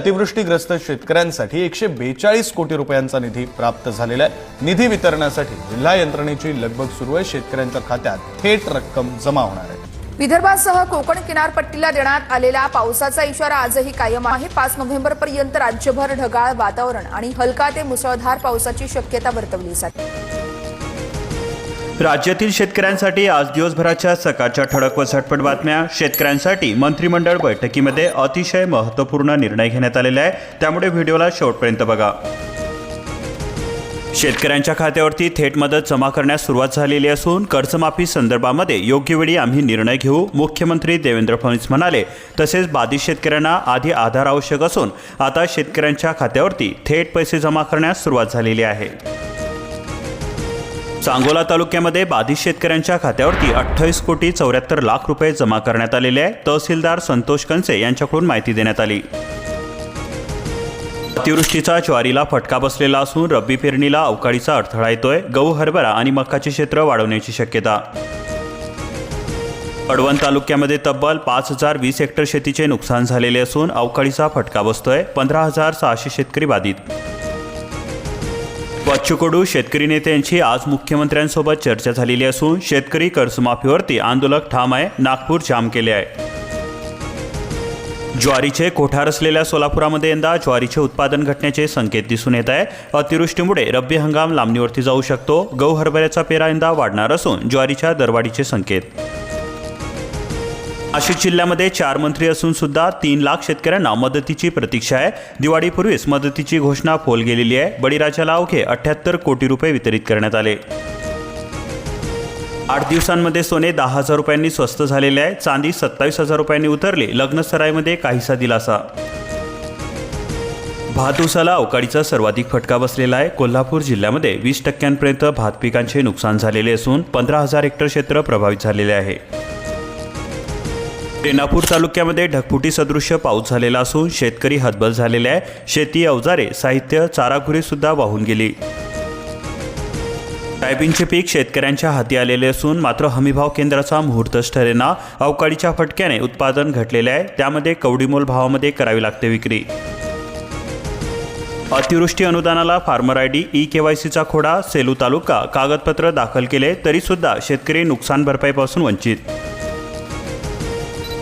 अतिवृष्टीग्रस्त शेतकऱ्यांसाठी एकशे बेचाळीस कोटी रुपयांचा निधी प्राप्त झालेला आहे. निधी वितरणासाठी जिल्हा यंत्रणेची लगबग सुरू आहे. शेतकऱ्यांच्या खात्यात थेट रक्कम जमा होणार आहे. विदर्भासह कोकण किनारपट्टीला देण्यात आलेला पावसाचा इशारा आजही कायम आहे. पाच नोव्हेंबर पर्यंत राज्यभर ढगाळ वातावरण आणि हलका ते मुसळधार पावसाची शक्यता वर्तवली जाते. राज्यातील शेतकऱ्यांसाठी आज दिवसभराच्या सकाळच्या ठळक व झटपट बातम्या. शेतकऱ्यांसाठी मंत्रिमंडळ बैठकीमध्ये अतिशय महत्त्वपूर्ण निर्णय घेण्यात आलेला आहे. त्यामुळे व्हिडिओला शेवटपर्यंत बघा. शेतकऱ्यांच्या खात्यावरती थेट मदत जमा करण्यास सुरुवात झालेली असून कर्जमाफी संदर्भामध्ये योग्य वेळी आम्ही निर्णय घेऊ मुख्यमंत्री देवेंद्र फडणवीस म्हणाले. तसेच बाधित शेतकऱ्यांना आधी आधार आवश्यक असून आता शेतकऱ्यांच्या खात्यावरती थेट पैसे जमा करण्यास सुरुवात झालेली आहे. सांगोला तालुक्यामध्ये बाधित शेतकऱ्यांच्या खात्यावरती अठ्ठावीस कोटी चौऱ्याहत्तर लाख रुपये जमा करण्यात आलेले आहे. तहसीलदार संतोष कंचे यांच्याकडून माहिती देण्यात आली. अतिवृष्टीचा ज्वारीला फटका बसलेला असून रब्बी पेरणीला अवकाळीचा अडथळा येतोय. गहू हरभरा आणि मक्काचे क्षेत्र वाढवण्याची शक्यता. अडवण तालुक्यामध्ये तब्बल पाच हजार वीस हेक्टर शेतीचे नुकसान झालेले असून अवकाळीचा फटका बसतोय. पंधरा हजार सहाशे शेतकरी बाधित. बच्चू कडू शेतकरी नेत्यांची आज मुख्यमंत्र्यांसोबत चर्चा झालेली असून शेतकरी कर्जमाफीवरती आंदोलक ठाम आहे नागपूर जाम केले आहे. ज्वारीचे कोठार असलेल्या सोलापुरामध्ये यंदा ज्वारीचे उत्पादन घटण्याचे संकेत दिसून येत आहे. अतिवृष्टीमुळे रब्बी हंगाम लांबणीवरती जाऊ शकतो. गहू हरभऱ्याचा पेरा यंदा वाढणार असून ज्वारीच्या दरवाढीचे संकेत नाशिक जिल्ह्यामध्ये चार मंत्री असून सुद्धा तीन लाख शेतकऱ्यांना मदतीची प्रतीक्षा आहे. दिवाळीपूर्वीच मदतीची घोषणा फोल गेलेली आहे. बळीराजाला अवघे अठ्याहत्तर कोटी रुपये वितरित करण्यात आले. आठ दिवसांमध्ये सोने दहा हजार रुपयांनी स्वस्त झालेले आहे. चांदी सत्तावीस हजार रुपयांनी उतरली. लग्नसराईमध्ये काहीसा दिलासा. भात उसाला अवकाळीचा सर्वाधिक फटका बसलेला आहे. कोल्हापूर जिल्ह्यामध्ये वीस टक्क्यांपर्यंत भात पिकांचे नुकसान झालेले असून पंधरा हजार हेक्टर क्षेत्र प्रभावित झालेले आहे. रेणापूर तालुक्यामध्ये ढगफुटी सदृश्य पाऊस झालेला असून शेतकरी हतबल झालेले आहे. शेती अवजारे साहित्य चाराखुरी सुद्धा वाहून गेली. सोयाबीनचे पीक शेतकऱ्यांच्या हाती आलेले असून मात्र हमीभाव केंद्राचा मुहूर्तच ठरेना अवकाळीच्या फटक्याने उत्पादन घटलेले आहे. त्यामध्ये कवडीमोल भावामध्ये करावी लागते विक्री. अतिवृष्टी अनुदानाला फार्मर आय डी ई केवायसीचा खोडा सेलू तालुका कागदपत्र दाखल केले तरीसुद्धा शेतकरी नुकसान भरपाईपासून वंचित.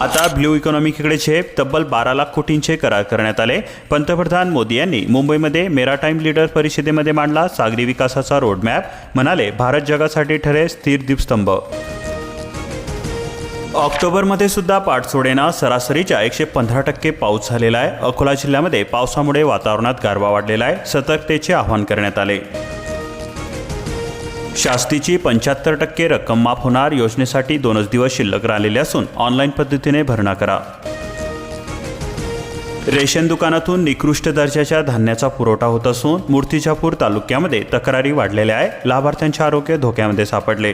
आता ब्ल्यू इकॉनॉमीकडे झेप तब्बल बारा लाख कोटींचे करार करण्यात आले. पंतप्रधान मोदी यांनी मुंबईमध्ये मेराटाईम लीडर परिषदेमध्ये मांडला सागरी विकासाचा रोडमॅप. म्हणाले भारत जगासाठी ठरेल स्थिर दीपस्तंभ. ऑक्टोबरमध्ये सुद्धा पाठसोडेना सरासरीच्या एकशे पंधरा टक्के पाऊस झालेला आहे. अकोला जिल्ह्यामध्ये पावसामुळे वातावरणात गारवा वाढलेला आहे. सतर्कतेचे आवाहन करण्यात आले. शास्तीची पंच्याहत्तर टक्के रक्कम माफ होणार योजनेसाठी दोनच दिवस शिल्लक राहिलेले असून ऑनलाईन पद्धतीने भरणा करा. रेशन दुकानातून निकृष्ट दर्जाच्या धान्याचा पुरवठा होत असून मूर्तिजापूर तालुक्यामध्ये तक्रारी वाढलेल्या आहे. लाभार्थ्यांचे आरोग्य धोक्यामध्ये सापडले.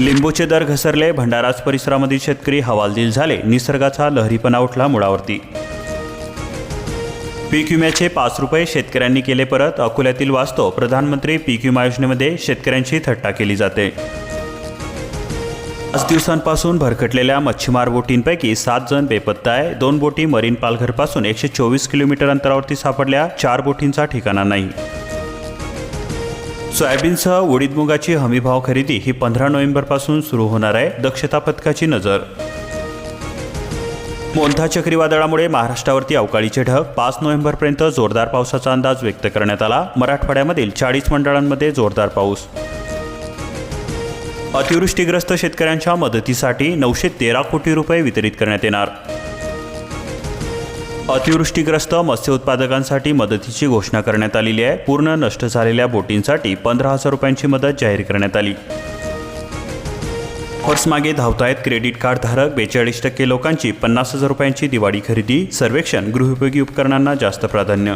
लिंबूचे दर घसरले. भंडाराज परिसरामधील शेतकरी हवालदिल झाले. निसर्गाचा लहरीपणा उठला मुळावरती. पीक विम्याचे पाच रुपये शेतकऱ्यांनी केले परत अकोल्यातील वास्तव प्रधानमंत्री पीक विमा योजनेमध्ये शेतकऱ्यांची थट्टा केली जाते. पाच दिवसांपासून भरकटलेल्या मच्छीमार बोटींपैकी सात जण बेपत्ता आहे. दोन बोटी मरीन पालघरपासून एकशे चोवीस किलोमीटर अंतरावरती सापडल्या. चार बोटींचा ठिकाणा नाही. सोयाबीनसह उडीद मुगाची हमीभाव खरेदी ही पंधरा नोव्हेंबरपासून सुरू होणार आहे. दक्षता पथकाची नजर मोंथा चक्रीवादळामुळे महाराष्ट्रावरती अवकाळीचे ढग. पाच नोव्हेंबरपर्यंत जोरदार पावसाचा अंदाज व्यक्त करण्यात आला. मराठवाड्यामधील चाळीस मंडळांमध्ये जोरदार पाऊस. अतिवृष्टीग्रस्त शेतकऱ्यांच्या मदतीसाठी नऊशे तेरा कोटी रुपये वितरित करण्यात येणार. अतिवृष्टीग्रस्त मत्स्य उत्पादकांसाठी मदतीची घोषणा करण्यात आलेली आहे. पूर्ण नष्ट झालेल्या बोटींसाठी पंधरा हजार रुपयांची मदत जाहीर करण्यात आली. मागे धावतायत क्रेडिट कार्ड धारक बेचाळीस टक्के लोकांची पन्नास हजार रुपयांची दिवाळी खरेदी सर्वेक्षण गृहोपयोगी उपकरणांना जास्त प्राधान्य.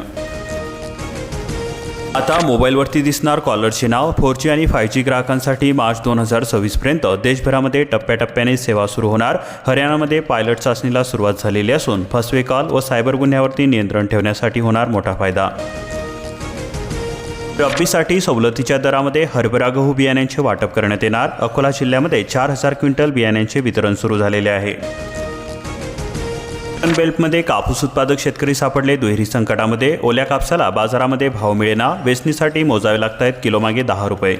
आता मोबाईलवरती दिसणार कॉलरचे नाव फोर जी आणि फाय जी ग्राहकांसाठी मार्च दोन हजार सव्वीसपर्यंत देशभरामध्ये टप्प्याटप्प्याने सेवा सुरू होणार. हरियाणामध्ये पायलट चाचणीला सुरुवात झालेली असून फसवे कॉल व सायबर गुन्ह्यावरती नियंत्रण ठेवण्यासाठी होणार मोठा फायदा. रब्बीसाठी सवलतीच्या दरामध्ये हरभरा गहू बियाण्यांचे वाटप करण्यात येणार. अकोला जिल्ह्यामध्ये चार हजार क्विंटल बियाण्यांचे वितरण सुरू झालेले आहे. कोकण बेल्टमध्ये कापूस उत्पादक शेतकरी सापडले. दुहेरी संकटामध्ये ओल्या कापसाला बाजारामध्ये भाव मिळेना. वेचणीसाठी मोजावे लागत आहेत किलोमागे दहा रुपये.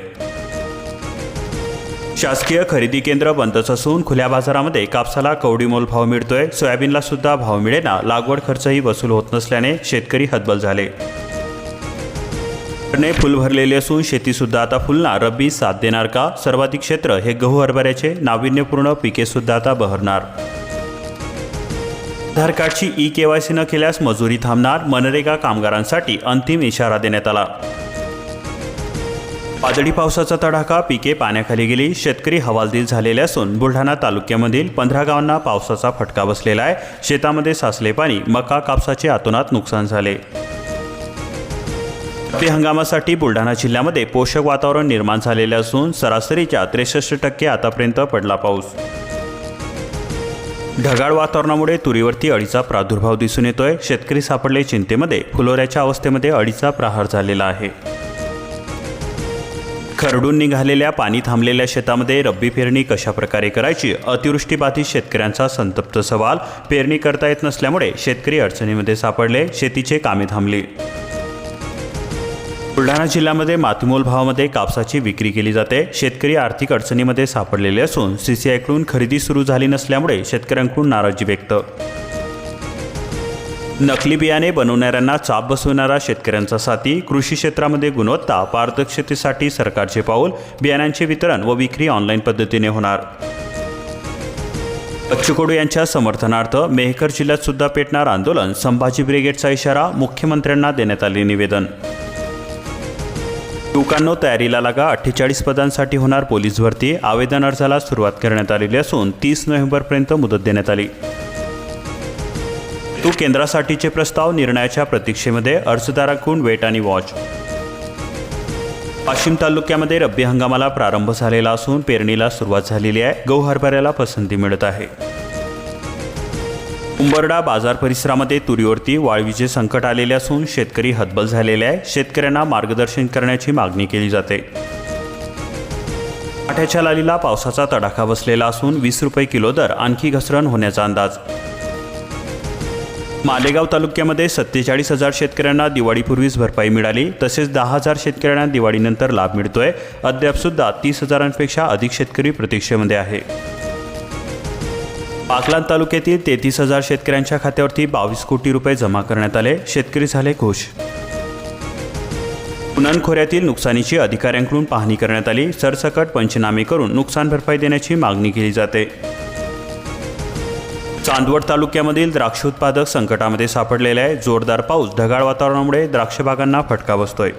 शासकीय खरेदी केंद्र बंदच असून खुल्या बाजारामध्ये कापसाला कवडीमोल भाव मिळतोय. सोयाबीनला सुद्धा भाव मिळेना. लागवड खर्चही वसूल होत नसल्याने शेतकरी हतबल झाले. ने फुल भरलेले असून शेतीसुद्धा आता फुलणार रब्बी साथ देणार का? सर्वाधिक क्षेत्र हे गहू हरभऱ्याचे नाविन्यपूर्ण पिकेसुद्धा आता बहरणार. आधार कार्डची ई केवायसी न केल्यास मजुरी थांबणार मनरेगा कामगारांसाठी अंतिम इशारा देण्यात आला. वादळी पावसाचा तडाखा पिके पाण्याखाली गेली शेतकरी हवालदिल झालेले असून बुलढाणा तालुक्यामधील पंधरा गावांना पावसाचा फटका बसलेला आहे. शेतामध्ये साचले पाणी मका कापसाचे आतोनात नुकसान झाले. रब्बी हंगामासाठी बुलढाणा जिल्ह्यामध्ये पोषक वातावरण निर्माण झालेले असून सरासरीच्या त्रेसष्ट टक्के आतापर्यंत पडला पाऊस. ढगाळ वातावरणामुळे तुरीवरती अळीचा प्रादुर्भाव दिसून येतोय. शेतकरी सापडले चिंतेमध्ये फुलोऱ्याच्या अवस्थेमध्ये अळीचा प्रहार झालेला आहे. खरडून निघालेल्या पाणी थांबलेल्या शेतामध्ये रब्बी पेरणी कशा प्रकारे करायची? अतिवृष्टीबाधित शेतकऱ्यांचा संतप्त सवाल. पेरणी करता येत नसल्यामुळे शेतकरी अडचणीमध्ये सापडले शेतीचे कामे थांबली. बुलढाणा जिल्ह्यामध्ये मातीमोल भावामध्ये कापसाची विक्री केली जाते. शेतकरी आर्थिक अडचणीमध्ये सापडलेले असून सीसीआयकडून खरेदी सुरू झाली नसल्यामुळे शेतकऱ्यांकडून नाराजी व्यक्त. नकली बियाणे बनवणाऱ्यांना चाप बसवणारा शेतकऱ्यांचा साथी कृषी क्षेत्रामध्ये गुणवत्ता पारदर्शकतेसाठी सरकारचे पाऊल बियाण्यांचे वितरण व विक्री ऑनलाईन पद्धतीने होणार. बच्चू यांच्या समर्थनार्थ मेहकर जिल्ह्यात सुद्धा पेटणार आंदोलन संभाजी ब्रिगेडचा इशारा मुख्यमंत्र्यांना देण्यात आले निवेदन. युवकांनो तयारीला लागा. अठ्ठेचाळीस पदांसाठी होणार पोलीस भरती. आवेदन अर्जाला सुरुवात करण्यात आलेली असून तीस नोव्हेंबरपर्यंत मुदत देण्यात आली. तू केंद्रासाठीचे प्रस्ताव निर्णयाच्या प्रतीक्षेमध्ये अर्जदाराकडून वेट आणि वॉच. वाशिम तालुक्यामध्ये रब्बी हंगामाला प्रारंभ झालेला असून पेरणीला सुरुवात झालेली आहे. गहू हरभऱ्याला पसंती मिळत आहे. उंबरडा बाजार परिसरामध्ये तुरीवरती वाळवीचे संकट आलेले असून शेतकरी हतबल झालेले आहे. शेतकऱ्यांना मार्गदर्शन करण्याची मागणी केली जाते. आठ्याच्या लालीला पावसाचा तडाखा बसलेला असून वीस रुपये किलो दर आणखी घसरण होण्याचा अंदाज. मालेगाव तालुक्यामध्ये सत्तेचाळीस हजार शेतकऱ्यांना दिवाळीपूर्वीच भरपाई मिळाली. तसेच दहा हजार शेतकऱ्यांना दिवाळीनंतर लाभ मिळतोय. अद्यापसुद्धा तीस हजारांपेक्षा अधिक शेतकरी प्रतीक्षेमध्ये आहे. पाकलान तालुक्यातील तेहतीस हजार शेतकऱ्यांच्या खात्यावरती बावीस कोटी रुपये जमा करण्यात आले. शेतकरी झाले खुश पुनन खोऱ्यातील नुकसानीची अधिकाऱ्यांकडून पाहणी करण्यात आली. सरसकट पंचनामे करून नुकसान भरपाई देण्याची मागणी केली जाते. चांदवड तालुक्यामधील द्राक्ष उत्पादक संकटामध्ये सापडलेला आहे. जोरदार पाऊस ढगाळ वातावरणामुळे द्राक्ष बागांना फटका बसतोय.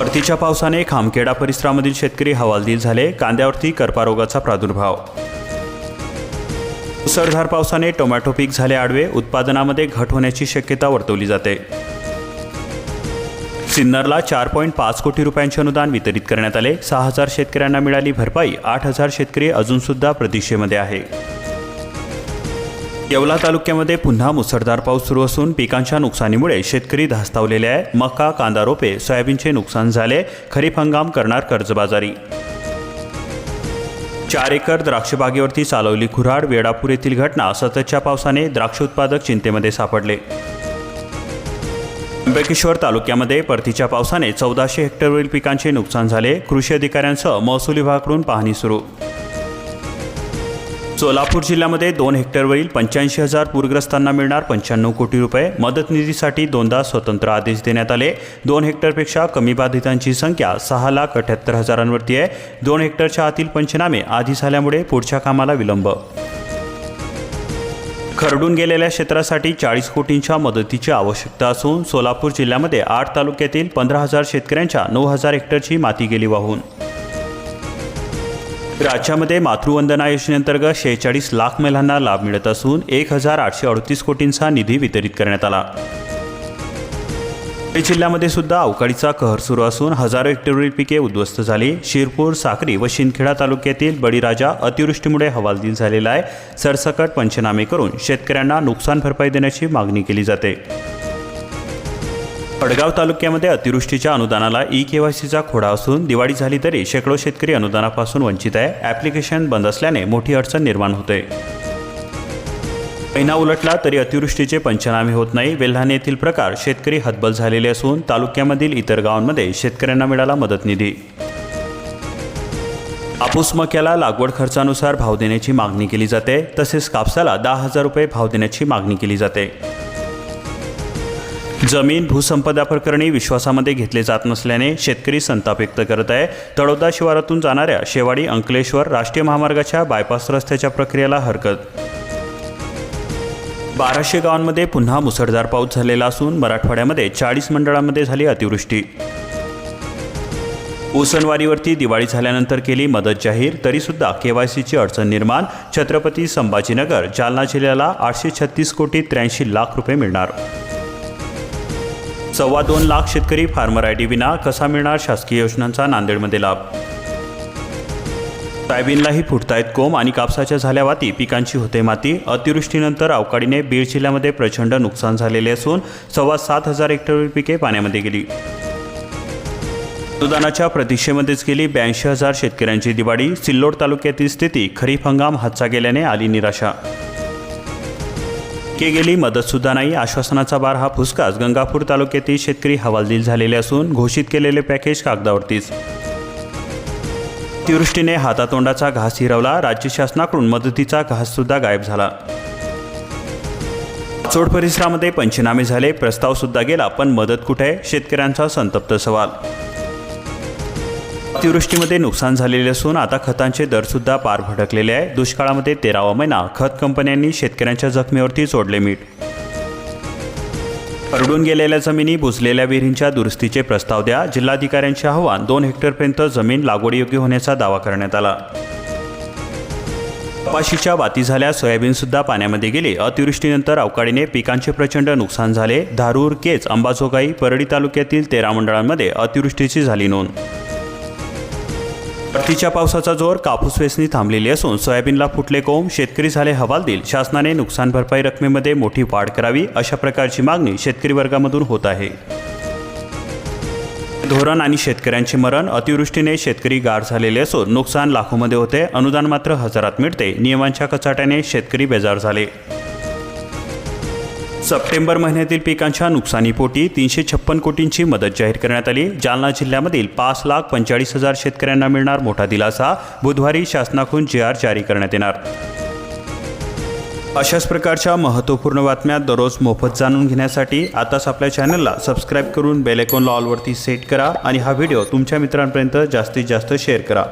परतीच्या पावसाने खामखेडा परिसरामधील शेतकरी हवालदिल झाले. कांद्यावरती कर्पारोगाचा प्रादुर्भाव मुसळधार पावसाने टोमॅटो पीक झाले आडवे. उत्पादनामध्ये घट होण्याची शक्यता वर्तवली जाते. सिन्नरला चार पॉईंट पाच कोटी रुपयांचे अनुदान वितरित करण्यात आले. सहा हजार शेतकऱ्यांना मिळाली भरपाई. आठ हजार शेतकरी अजूनसुद्धा प्रतीक्षेमध्ये आहे. येवला तालुक्यामध्ये पुन्हा मुसळधार पाऊस सुरू असून पिकांच्या नुकसानीमुळे शेतकरी धास्तावलेले आहे मका कांदा रोपे सोयाबीनचे नुकसान झाले. खरीप हंगाम करणार कर्जबाजारी. चार एकर द्राक्षबागेवरती चालवली खुराड वेडापूर येथील घटना सततच्या पावसाने द्राक्ष उत्पादक चिंतेमध्ये सापडले. त्र्यंबकेश्वर तालुक्यामध्ये परतीच्या पावसाने चौदाशे हेक्टरवरील पिकांचे नुकसान झाले. कृषी अधिकाऱ्यांसह महसूल विभागाकडून पाहणी सुरू. सोलापूर जिल्ह्यामध्ये दोन हेक्टरवरील पंच्याऐंशी हजार पूरग्रस्तांना मिळणार पंच्याण्णव कोटी रुपये मदत निधीसाठी दोनदा स्वतंत्र आदेश देण्यात आले. दोन हेक्टरपेक्षा कमी बाधितांची संख्या सहा लाख अठ्याहत्तर हजारांवरती आहे. दोन हेक्टरच्या आतील पंचनामे आधी झाल्यामुळे पुढच्या कामाला विलंब. खरडून गेलेल्या क्षेत्रासाठी चाळीस कोटींच्या मदतीची आवश्यकता असून सोलापूर जिल्ह्यामध्ये आठ तालुक्यातील पंधरा हजार शेतकऱ्यांच्या नऊ हजार हेक्टरची माती गेली वाहून. राज्यामध्ये मातृवंदना योजनेअंतर्गत शेहेचाळीस लाख महिलांना लाभ मिळत असून एक हजार आठशे अडतीस कोटींचा निधी वितरित करण्यात आला. पुणे जिल्ह्यामध्ये सुद्धा अवकाळीचा कहर सुरू असून हजारो हेक्टरवरील पिके उद्ध्वस्त झाली. शिरपूर साक्री व शिंदखेडा तालुक्यातील बळीराजा अतिवृष्टीमुळे हवालदिन झालेला आहे. सरसकट पंचनामे करून शेतकऱ्यांना नुकसान भरपाई देण्याची मागणी केली जाते. पडगाव तालुक्यामध्ये अतिवृष्टीच्या अनुदानाला ई केवायसीचा खोडा असून दिवाळी झाली तरी शेकडो शेतकरी अनुदानापासून वंचित आहे. ॲप्लिकेशन बंद असल्याने मोठी अडचण निर्माण होते. महिना उलटला तरी अतिवृष्टीचे पंचनामे होत नाही. वेल्हाणे येथील प्रकार शेतकरी हतबल झालेले असून तालुक्यामधील इतर गावांमध्ये शेतकऱ्यांना मिळाला मदत निधी. कापूस मक्याला लागवड खर्चानुसार भाव देण्याची मागणी केली जाते. तसेच कापसाला दहा हजार रुपये भाव देण्याची मागणी केली जाते. जमीन भूसंपदा प्रकरणी विश्वासामध्ये घेतले जात नसल्याने शेतकरी संताप व्यक्त करत आहे. तळोदा शिवारातून जाणाऱ्या शेवाडी अंकलेश्वर राष्ट्रीय महामार्गाच्या बायपास रस्त्याच्या प्रक्रियेला हरकत. बाराशे गावांमध्ये पुन्हा मुसळधार पाऊस झालेला असून मराठवाड्यामध्ये चाळीस मंडळांमध्ये झाली अतिवृष्टी. उसनवारीवरती दिवाळी झाल्यानंतर केली मदत जाहीर तरीसुद्धा केवायसीची अडचण निर्माण. छत्रपती संभाजीनगर जालना जिल्ह्याला आठशे छत्तीस कोटी त्र्याऐंशी लाख रुपये मिळणार. सव्वा दोन लाख शेतकरी फार्मर आय डी विना कसा मिळणार शासकीय योजनांचा नांदेडमध्ये लाभ? सोयाबीनलाही फुटतायत कोंब आणि कापसाच्या झाल्या वाती पिकांची होते माती. अतिवृष्टीनंतर अवकाळीने बीड जिल्ह्यामध्ये प्रचंड नुकसान झालेले असून सव्वा सात हजार हेक्टर पिके पाण्यामध्ये गेली. अनुदानाच्या प्रतीक्षेमध्येच गेली ब्याऐंशी हजार शेतकऱ्यांची दिवाळी. सिल्लोड तालुक्यातील स्थिती खरीप हंगाम हातचा गेल्याने आली निराशा. के गेली मदतसुद्धा नाही. आश्वासनाचा बार हा फुसकाच. गंगापूर तालुक्यातील शेतकरी हवालदिल झालेले असून घोषित केलेले पॅकेज कागदावरतीच. अतिवृष्टीने हातातोंडाचा घास हिरवला. राज्य शासनाकडून मदतीचा घाससुद्धा गायब झाला. चोड परिसरामध्ये पंचनामे झाले. प्रस्तावसुद्धा गेला पण मदत कुठे? आहे शेतकऱ्यांचा संतप्त सवाल. अतिवृष्टीमध्ये नुकसान झालेले असून आता खतांचे दरसुद्धा पार भडकलेले आहे. दुष्काळामध्ये तेरावा महिना. खत कंपन्यांनी शेतकऱ्यांच्या जखमेवरती सोडले मीठ. परडून गेलेल्या जमिनी बुजलेल्या विहिरींच्या दुरुस्तीचे प्रस्ताव द्या. जिल्हाधिकाऱ्यांचे आव्हान दोन हेक्टरपर्यंत जमीन लागवडयोग्य होण्याचा दावा करण्यात आला. कपाशीच्या वाती झाल्या सोयाबीनसुद्धा पाण्यामध्ये गेले. अतिवृष्टीनंतर अवकाळीने पिकांचे प्रचंड नुकसान झाले. धारूर केज अंबाजोगाई परळी तालुक्यातील तेरा मंडळांमध्ये अतिवृष्टीची झाली नोंद. परतीच्या पावसाचा जोर कापूस वेचणी थांबलेली असून सोयाबीनला फुटले कोंब शेतकरी झाले हवालदिल. शासनाने नुकसान भरपाई रकमेमध्ये मोठी वाढ करावी अशा प्रकारची मागणी शेतकरी वर्गामधून होत आहे. धोरण आणि शेतकऱ्यांचे मरण अतिवृष्टीने शेतकरी गार झालेले असून नुकसान लाखोमध्ये होते. अनुदान मात्र हजारात मिळते. नियमांच्या कचाट्याने शेतकरी बेजार झाले. सप्टेंबर महिन्यातील पिकांच्या नुकसानीपोटी तीनशे छप्पन कोटींची मदत जाहीर करण्यात आली. जालना जिल्ह्यामधील पाच लाख पंचेचाळीस हजार शेतकऱ्यांना मिळणार मोठा दिलासा. बुधवारी शासनाकडून जे आर जारी करण्यात येणार. अशाच प्रकारच्या महत्त्वपूर्ण बातम्या दररोज मोफत जाणून घेण्यासाठी आताच आपल्या चॅनलला सबस्क्राईब करून बेलेकॉन ऑलवरती सेट करा आणि हा व्हिडिओ तुमच्या मित्रांपर्यंत जास्तीत जास्त शेअर करा.